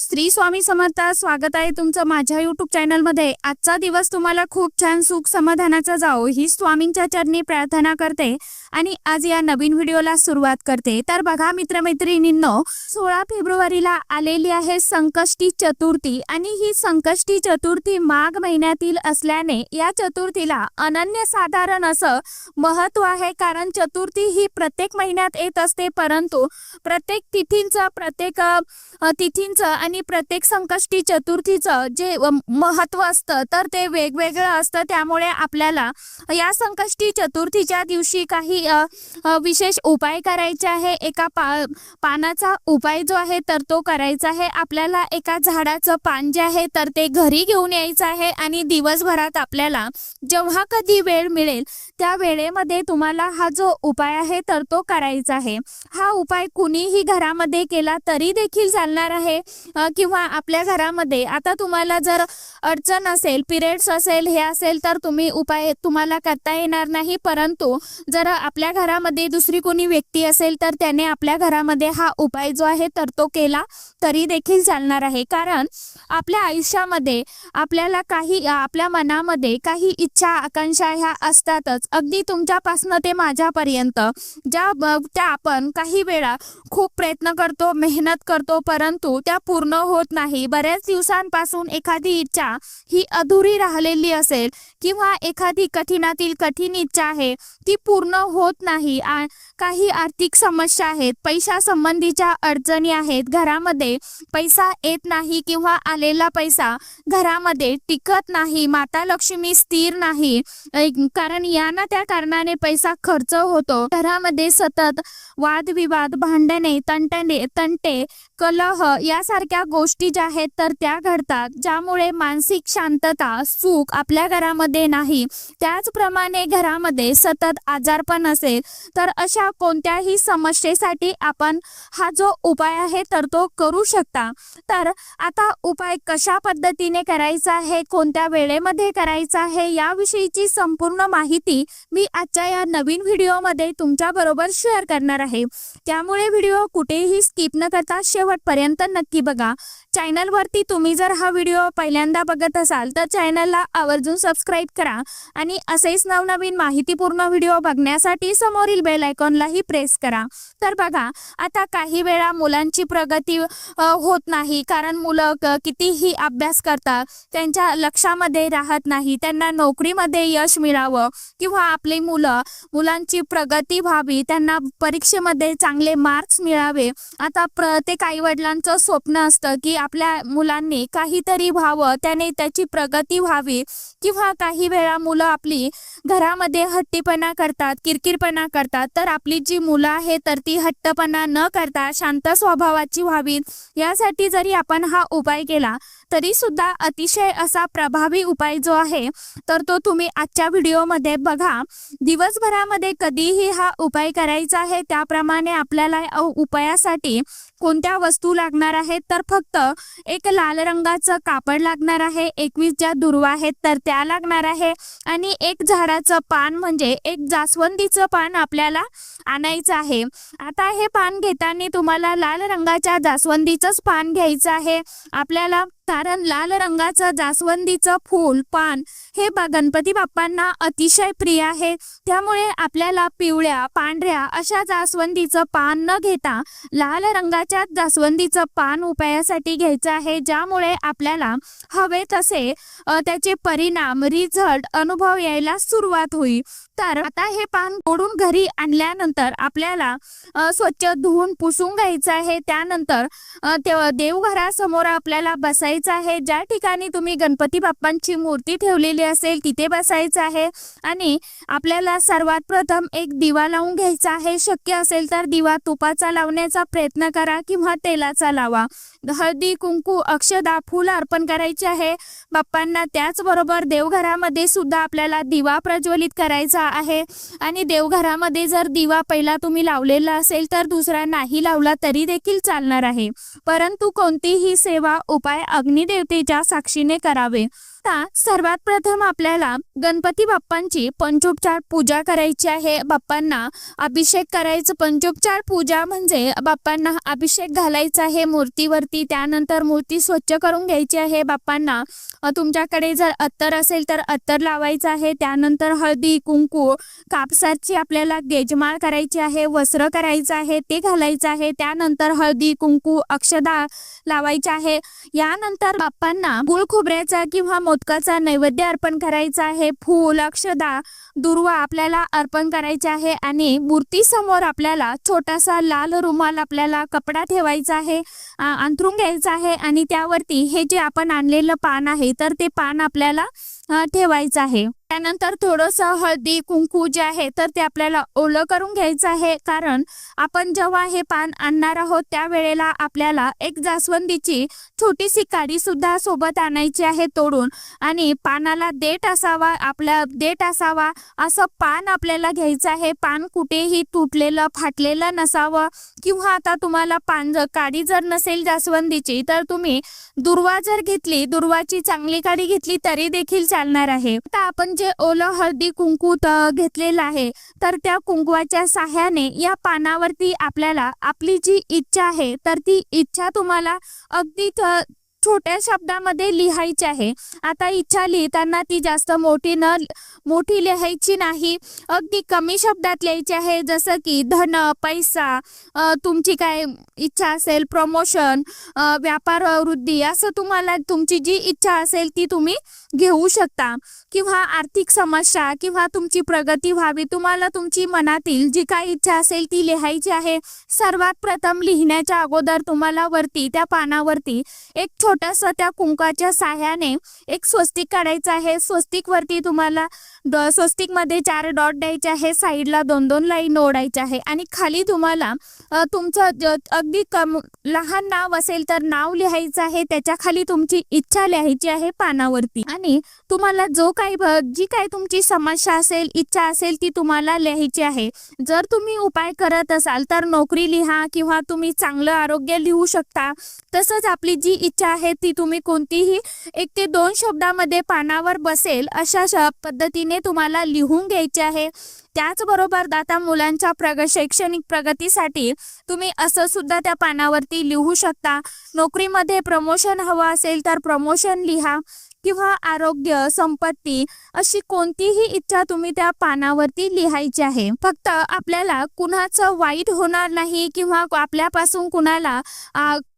श्री स्वामी समर्थ स्वागत आहे तुमचं माझ्या युट्यूब चॅनलमध्ये आजचा दिवस तुम्हाला खूप छान सुख समाधानाचा जाओ ही स्वामींच्या चरणी प्रार्थना करते आणि आज या नवीन व्हिडिओला सुरुवात करते. तर बघा मित्रमैत्रिणींनो सोळा फेब्रुवारीला आलेली आहे संकष्टी चतुर्थी आणि ही संकष्टी चतुर्थी माघ महिन्यातील असल्याने या चतुर्थीला अनन्यसाधारण असं महत्त्व आहे. कारण चतुर्थी ही प्रत्येक महिन्यात येत असते परंतु प्रत्येक तिथींचं प्रत्येक तिथींचं आणि प्रत्येक संकष्टी चतुर्थीचं जे महत्त्व असतं तर ते वेगवेगळं असतं. त्यामुळे आपल्याला या संकष्टी चतुर्थीच्या दिवशी काही विशेष उपाय करायचे आहे. एका पा पानाचा उपाय जो आहे तर तो करायचा आहे. आपल्याला एका झाडाचं पान जे आहे तर ते घरी घेऊन यायचं आहे आणि दिवसभरात आपल्याला जेव्हा कधी वेळ मिळेल त्या वेळेमध्ये तुम्हाला हा जो उपाय आहे तर तो करायचा आहे. हा उपाय कुणीही घरामध्ये केला तरी देखील चालणार आहे. किंवा आपल्या घरामध्ये. आता तुम्हाला जर अडचण असेल पिरियड्स असेल हे असेल तर तुम्ही उपाय तुम्हाला करता येणार नाही. परंतु जर आपल्या घरामध्ये दुसरी कोणी व्यक्ती असेल तर त्याने आपल्या घरामध्ये हा उपाय जो आहे तर तो केला तरी देखील चालणार आहे. कारण आपल्या आयुष्यामध्ये आपल्याला काही आपल्या मनामध्ये काही इच्छा आकांक्षा ह्या असतातच. अगदी तुमच्यापासनं ते माझ्यापर्यंत. ज्या त्या आपण काही वेळा खूप प्रयत्न करतो मेहनत करतो परंतु त्या पूर्ण पूर्ण होत नाही. बऱ्याच दिवसांपासून एखादी इच्छा ही अधुरी राहिलेली असेल किंवा एखादी कठीणातील कठीण इच्छा आहे ती पूर्ण होत नाही. आ- काही आर्थिक समस्या आहेत पैशा संबंधीच्या अडचणी आहेत. घरामध्ये पैसा येत नाही किंवा आलेला पैसा घरामध्ये टिकत नाही माता लक्ष्मी स्थिर नाही. कारण या ना त्या कारणाने पैसा खर्च होतो. घरामध्ये सतत वादविवाद भांडणे तंटणे तंटे कलह यासारख्या गोष्टी ज्या आहेत तर त्या घडतात ज्यामुळे मानसिक शांतता सुख आपल्या घरामध्ये नाही. त्याचप्रमाणे घरामध्ये सतत आजारपण असेल तर अशा कोणत्याही समस्येसाठी आपण हा जो उपाय आहे तर तो करू शकता. तर आता उपाय कशा पद्धतीने करायचा आहे कोणत्या वेळेमध्ये करायचा आहे याविषयीची संपूर्ण माहिती मी आजच्या या नवीन व्हिडिओमध्ये तुमच्या बरोबर शेअर करणार आहे. त्यामुळे व्हिडिओ कुठेही स्किप न करता शेवटपर्यंत नक्की बघा. चॅनलवरती तुम्ही जर हा व्हिडिओ पहिल्यांदा बघत असाल तर चॅनलला आवर्जून सबस्क्राईब करा आणि असेच नवनवीन माहितीपूर्ण व्हिडिओ बघण्यासाठी समोरील बेल आयकॉनलाही प्रेस करा. तर बघा आता काही वेळा मुलांची प्रगती होत नाही कारण मुलं कितीही अभ्यास करतात त्यांच्या लक्षामध्ये राहत नाही त्यांना नोकरीमध्ये यश मिळावं किंवा आपली मुलं मुलांची प्रगती व्हावी त्यांना परीक्षेमध्ये चांगले मार्क्स मिळावे. आता प्रत्येक आई वडिलांचं स्वप्न असतं की आपल्या मुलांनी काहीतरी व्हावं त्याने त्याची प्रगती व्हावी किंवा काही वेळा मुलं आपली घरामध्ये हट्टीपणा करतात किरकिरपणा करतात तर आपली जी मुलं आहेत तर ती हट्टपणा न करता शांत स्वभावाची व्हावी. यासाठी जरी आपण हा उपाय केला तरी सुद्धा अतिशय असा प्रभावी उपाय जो आहे तर तो तुम्ही आजच्या व्हिडिओमध्ये बघा. दिवसभरामध्ये कधीही हा उपाय करायचा आहे त्याप्रमाणे आपल्याला उपायासाठी कोणत्या वस्तू लागणार आहेत तर फक्त एक लाल रंगाचं कापड लागणार आहे एकवीस ज्या दुर्वा आहेत तर त्या लागणार आहे. आणि एक झाडाचं पान म्हणजे एक जास्वंदीचं पान आपल्याला आणायचं आहे. आता हे पान घेताना तुम्हाला लाल रंगाच्या जास्वंदीचंच पान घ्यायचं आहे. आपल्याला कारण लाल रंगाचं जास्वंदीचं फूल पान हे बा गणपती बाप्पांना अतिशय प्रिय आहे. त्यामुळे आपल्याला पिवळ्या पांढऱ्या अशा जास्वंदीचं पान न घेता लाल रंगाच्या जास्वंदीचं पान उपायासाठी घ्यायचं आहे ज्यामुळे आपल्याला हवे तसे त्याचे परिणाम रिझल्ट अनुभव यायला सुरुवात होईल. तर आता हे पान तोडून घरी आणल्यानंतर आपल्याला स्वच्छ धुवून पुसून घ्यायचं आहे. त्यानंतर ते- देवघरासमोर आपल्याला बसायचं आहे. ज्या ठिकाणी तुम्ही गणपती बाप्पांची मूर्ती ठेवलेली असेल तिथे बसायचं आहे. आणि आपल्याला सर्वात प्रथम एक दिवा लावून घ्यायचा आहे. शक्य असेल तर दिवा तुपाचा लावण्याचा प्रयत्न करा किंवा तेलाचा लावा. हळदी कुंकू अक्षदा फूल अर्पण करायचे आहे. बाप्पांना त्याचबरोबर देवघरामध्ये सुद्धा आपल्याला दिवा प्रज्वलित करायचा आहे. आणि देवघरामध्ये जर दिवा पहिला तुम्ही लावलेला असेल तर दुसरा नाही लावला तरी देखील चालणार आहे. परंतु कोणतीही सेवा उपाय अग्निदेवतेच्या साक्षीने करावे. आता सर्वात प्रथम आपल्याला गणपती बाप्पांची पंचोपचार पूजा करायची आहे. बाप्पांना अभिषेक करायचं. पंचोपचार पूजा म्हणजे बाप्पांना अभिषेक घालायचा आहे मूर्तीवरती. त्यानंतर मूर्ती स्वच्छ करून घ्यायची आहे. बाप्पांना तुमच्याकडे जर अत्तर असेल तर अत्तर लावायचं आहे. त्यानंतर हळदी कुंकू कापसाची आपल्याला गेजमाळ करायची आहे. वस्त्र करायचं आहे. ते घालायचं आहे. त्यानंतर हळदी कुंकू अक्षदा लावायचे आहे. यानंतर बाप्पांना गुळ खोबऱ्याचा किंवा मोदकाचा नैवेद्य अर्पण करायचा आहे. फूल अक्षदा दुर्वा आपल्याला अर्पण करायचे आहे आणि मूर्तीसमोर आपल्याला छोटासा लाल रुमाल आपल्याला कपडा ठेवायचा आहे अंथरून घ्यायचा आहे आणि त्यावरती हे जे आपण आणलेलं पान आहे तर ते पान आपल्याला ठेवायचं आहे. त्यानंतर थोडंसं हळदी कुंकू जे आहे तर ते आपल्याला ओलं करून घ्यायचं आहे. कारण आपण जेव्हा हे पान आणणार आहोत त्यावेळेला आपल्याला एक जास्वंदीची छोटीशी काडी सुद्धा सोबत आणायची आहे तोडून. आणि पानाला देठ असावा आपल्या देठ असावा असं पान आपल्याला घ्यायचं आहे. पान कुठेही तुटलेलं फाटलेलं नसावं. किंवा आता तुम्हाला पान जर काडी जर नसेल जास्वंदीची तर तुम्ही दुर्वा जर घेतली दुर्वाची चांगली काडी घेतली तरी देखील चालणार आहे. आता आपण जे ओलं हळदी कुंकू घेतलेलं आहे तर त्या कुंकवाच्या साह्याने या पानावरती आपल्याला आपली जी इच्छा आहे तर ती इच्छा तुम्हाला अगदी छोट्या शब्दामध्ये लिहायची आहे. आता इच्छा लिहिताना ती जास्त मोठी न मोठी लिहायची नाही. अगदी कमी शब्दात लिहायची आहे. जसं की धन पैसा तुमची काय इच्छा असेल प्रमोशन व्यापार वृद्धी असं तुम्हाला तुमची जी इच्छा असेल ती तुम्ही घेऊ शकता. किंवा आर्थिक समस्या किंवा तुमची प्रगती व्हावी तुम्हाला तुमची मनातील जी काही इच्छा असेल ती लिहायची आहे. सर्वात प्रथम लिहिण्याच्या अगोदर तुम्हाला वरती त्या पानावरती एक छोटस त्या कुंकाच्या साह्याने एक स्वस्तिक काढायचं आहे. स्वस्तिक वरती तुम्हाला स्वस्तिकमध्ये चार डॉट द्यायचे आहे. साईडला दोन दोन लाईन ओढायचे आहे. आणि खाली तुम्हाला तुमचं अगदी कम लहान नाव असेल तर नाव लिहायचं आहे. त्याच्याखाली तुमची इच्छा लिहायची आहे पानावरती. आणि तुम्हाला जो काही जी काही तुमची समस्या असेल इच्छा असेल ती तुम्हाला लिहायची आहे. जर तुम्ही उपाय करत असाल तर नोकरी लिहा किंवा तुम्ही चांगलं आरोग्य लिहू शकता. तसंच आपली जी इच्छा आहे ती तुम्ही कोणतीही एक ते दोन शब्दामध्ये पानावर बसेल अशा पद्धतीने तुम्हाला लिहून घ्यायचे आहे. त्याचबरोबर दाता मुलांच्या प्रग शैक्षणिक प्रगतीसाठी तुम्ही असं सुद्धा त्या पानावरती लिहू शकता. नोकरीमध्ये प्रमोशन हवं असेल तर प्रमोशन लिहा. किंवा आरोग्य संपत्ती अशी कोणतीही इच्छा तुम्ही त्या पानावरती लिहायची आहे. फक्त आपल्याला कुणाचं वाईट होणार नाही किंवा आपल्यापासून कुणाला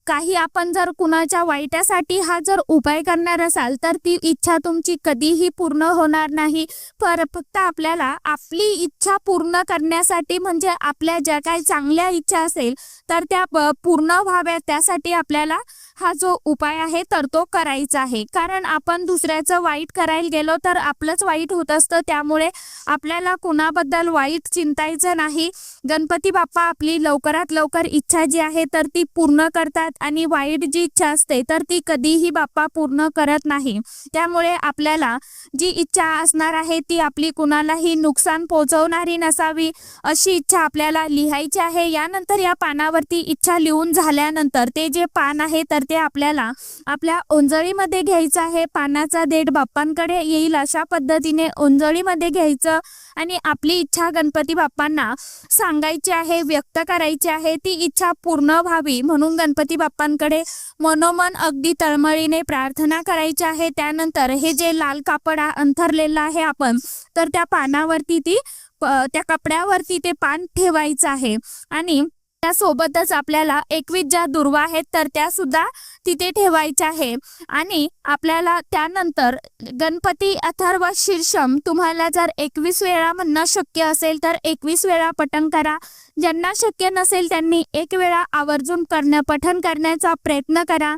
काही आपण जर कुणाच्या वाईटासाठी हा जर उपाय करणार असाल तर ती इच्छा तुमची कधीही पूर्ण होणार नाही. पर फक्त आपल्याला आपली इच्छा पूर्ण करण्यासाठी म्हणजे आपल्या ज्या काही चांगल्या इच्छा असेल तर त्या पूर्ण व्हाव्या त्यासाठी आपल्याला हा जो उपाय आहे तर तो करायचा आहे. कारण आपण दुसऱ्याचं वाईट करायला गेलो तर आपलंच वाईट होत असतं. त्यामुळे आपल्याला कुणाबद्दल वाईट चिंतायचं नाही. गणपती बाप्पा आपली लवकरात लवकर इच्छा जी आहे तर ती पूर्ण करतात आणि वाईट जी इच्छा असते तर ती कधीही बाप्पा पूर्ण करत नाही. त्यामुळे आपल्याला जी इच्छा असणार आहे ती आपली कुणालाही नुकसान पोहोचवणारी नसावी अशी इच्छा आपल्याला लिहायची आहे. यानंतर या पानावरती इच्छा लिहून झाल्यानंतर ते जे पान आहे तर ते आपल्याला आपल्या ओंजळीमध्ये घ्यायचं आहे. पानाचा देठ बाप्पांकडे येईल अशा पद्धतीने ओंजळीमध्ये घ्यायचं आणि आपली इच्छा गणपती बाप्पांना सांगायची आहे व्यक्त करायची आहे. ती इच्छा पूर्ण व्हावी म्हणून गणपती बाप्पांकडे मनोमन अगदी तळमळीने प्रार्थना करायची आहे. त्यानंतर हे जे लाल कापड अंथरलेलं आहे आपण तर त्या पानावरती ती प- त्या कपड्यावरती ते पान ठेवायचं आहे. आणि त्यासोबतच आपल्याला एकवीस ज्या दुर्वा आहेत तर त्या सुद्धा तिथे ठेवायच्या आहे. आणि आपल्याला त्यानंतर गणपती अथर्व शीर्षम तुम्हाला जर एकवीस वेळा म्हणणं शक्य असेल तर एकवीस वेळा पठण करा. ज्यांना शक्य नसेल त्यांनी एक वेळा आवर्जून करणं पठण करण्याचा प्रयत्न करा.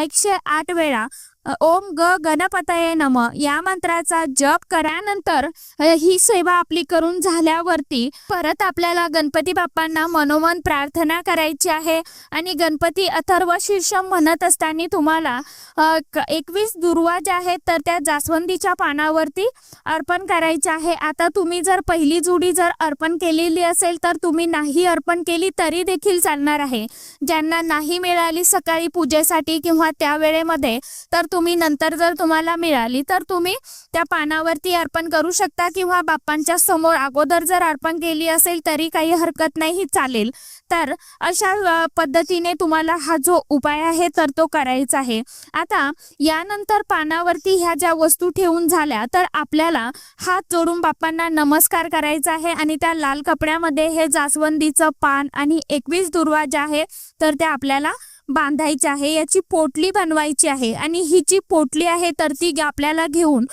एकशे आठ वेळा. ओम ग गणपतये नम. या मंत्राचा जप करानंतर ही सेवा आपली करून झाल्यावरती परत आपल्याला गणपती बाप्पांना मनोमन प्रार्थना करायची आहे आणि गणपती अथर्व शीर्षम म्हणत असताना तुम्हाला एकवीस दुर्वा ज्या आहेत तर त्या जास्वंदीच्या पानावरती अर्पण करायचे आहे. आता तुम्ही जर पहिली जुडी जर अर्पण केलेली असेल तर तुम्ही नाही अर्पण केली तरी देखील चालणार आहे. ज्यांना नाही मिळाली सकाळी पूजेसाठी किंवा त्या वेळेमध्ये तर तुम्ही नंतर जर तुम्हाला मिळाली तर तुम्ही त्या पानावरती अर्पण करू शकता किंवा बाप्पांच्या समोर अगोदर जर अर्पण केली असेल तरी काही हरकत नाही चालेल. तर अशा पद्धतीने तुम्हाला हा जो उपाय आहे तर तो करायचा आहे. आता यानंतर पानावरती ह्या ज्या वस्तू ठेवून झाल्या तर आपल्याला हात जोडून बाप्पांना नमस्कार करायचा आहे आणि त्या लाल कपड्यामध्ये हे जास्वंदीचं पान आणि एकवीस दुर्वा ज्या आहे तर त्या आपल्याला बांधायची आहे याची पोटली बनवायची आहे. आणि ही जी पोटली आहे तर ती आपल्याला घेऊन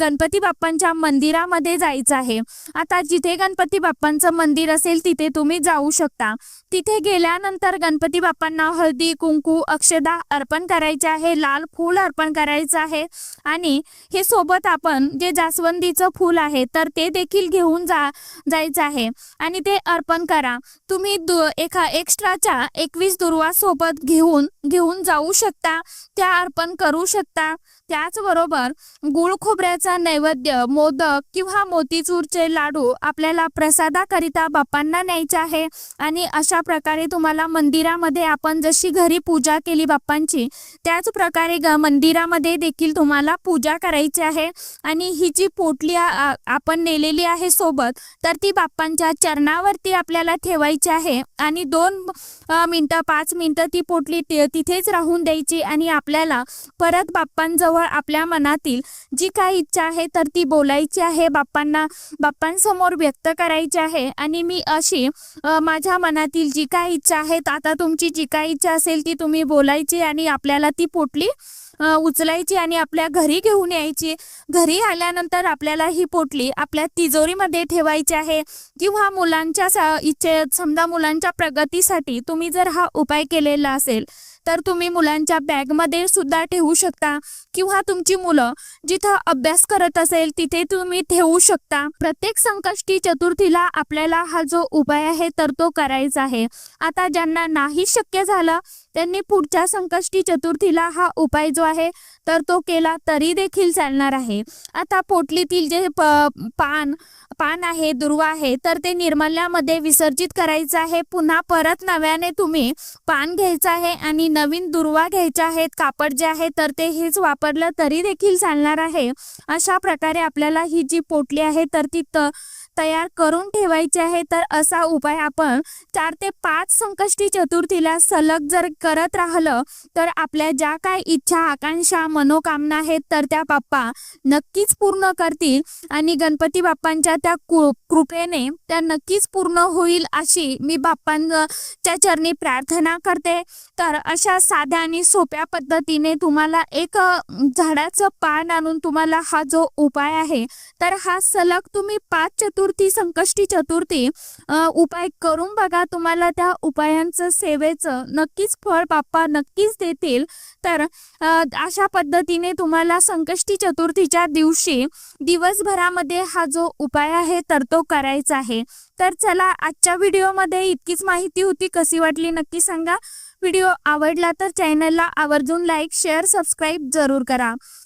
गणपती बाप्पांच्या मंदिरामध्ये जायचं आहे. आता जिथे गणपती बाप्पांचं मंदिर असेल तिथे तुम्ही जाऊ शकता. तिथे गेल्यानंतर गणपती बाप्पांना हळदी कुंकू अक्षदा अर्पण करायचे आहे लाल फूल अर्पण करायचं आहे. आणि हे सोबत आपण जे जास्वंदीचं फूल आहे तर ते देखील घेऊन जा जायचं आहे. आणि ते अर्पण करा. तुम्ही दु एका एक्स्ट्राच्या एकवीस दुर्वा सोबत घेऊन घेऊन जाऊ शकता. त्या अर्पण करू शकता. त्याचबरोबर गुळ खोबऱ्याचा नैवेद्य मोदक किंवा मोतीचूरचे लाडू आपल्याला प्रसादाकरिता बाप्पांना न्यायचे आहे. आणि अशा प्रकारे तुम्हाला मंदिरामध्ये आपण जशी घरी पूजा केली बाप्पांची त्याच प्रकारे ग मंदिरामध्ये देखील तुम्हाला पूजा करायची आहे. आणि ही जी पोटली आपण नेलेली आहे सोबत तर ती बाप्पांच्या चरणावरती आपल्याला ठेवायची आहे. आणि दोन मिनटं पाच मिनटं ती पोटली तिथेच राहून द्यायची आणि आपल्याला परत बाप्पांजवळ आपल्या मनातील जी काही इच्छा आहे तर ती बोलायची आहे बाप्पांना बाप्पांसमोर व्यक्त करायची आहे. आणि मी अशी माझ्या मनातील जी काही इच्छा आहे आता तुमची जी काही इच्छा असेल ती तुम्ही बोलायची आणि आपल्याला ती पोटली उचलायची आणि आपल्या घरी घेऊन यायची. घरी आल्यानंतर आपल्याला ही पोटली आपल्या तिजोरीमध्ये ठेवायची आहे. किंवा मुलांच्या इच्छे समजा मुलांच्या प्रगतीसाठी तुम्ही जर हा उपाय केलेला असेल तर तुम्ही मुलांच्या बॅगमध्ये सुद्धा ठेवू शकता किंवा तुमची मुलं जिथं अभ्यास करत असेल तिथे तुम्ही ठेवू शकता. प्रत्येक संकष्टी चतुर्थीला आपल्याला हा जो उपाय आहे तर तो करायचा आहे. आता ज्यांना नाही शक्य झालं त्यांनी पुढच्या संकष्टी चतुर्थीला हा उपाय जो आहे तर तो केला तरी देखील चालणार आहे. आता पोटलीतील जे पान पान आहे दुर्वा आहे तर ते निर्मल्यामध्ये विसर्जित करायचं आहे. पुन्हा परत नव्याने तुम्ही पान घ्यायचं आहे आणि नवीन दुर्वा घ्यायच्या आहेत कापड जे आहे तर ते हेच वापरलं तरी देखील चालणार आहे. अशा प्रकारे आपल्याला ही जी पोटली आहे तर ती त तयार करून ठेवायचे आहे तर असा उपाय आपण चार ते पाच संकष्टी चतुर्थीला सलग जर करत राहिलं तर आपल्या ज्या काय इच्छा आकांक्षा मनोकामना आहेत तर त्या बाप्पा नक्कीच पूर्ण करतील आणि गणपती बाप्पांच्या त्या कृपेने त्या नक्कीच पूर्ण होईल अशी मी बाप्पांच्या चरणी प्रार्थना करते. तर अशा साध्या आणि सोप्या पद्धतीने तुम्हाला एक झाडाचं पान आणून तुम्हाला हा जो उपाय आहे तर हा सलग तुम्ही पाच चतुर्थी संकष्टी चतुर्थी उपाय करून बघा तुम्हाला त्या उपायांचं सेवेचं नक्कीच फळ बाप्पा नक्कीच देतील. तर अशा पद्धतीने तुम्हाला संकष्टी चतुर्थीच्या दिवशी दिवसभरामध्ये हा जो उपाय आहे तर तो करायचा आहे. तर चला आजच्या व्हिडिओमध्ये इतकीच माहिती होती. कशी वाटली नक्की सांगा. व्हिडिओ आवडला तर चॅनलला आवर्जून लाईक शेअर सबस्क्राईब जरूर करा.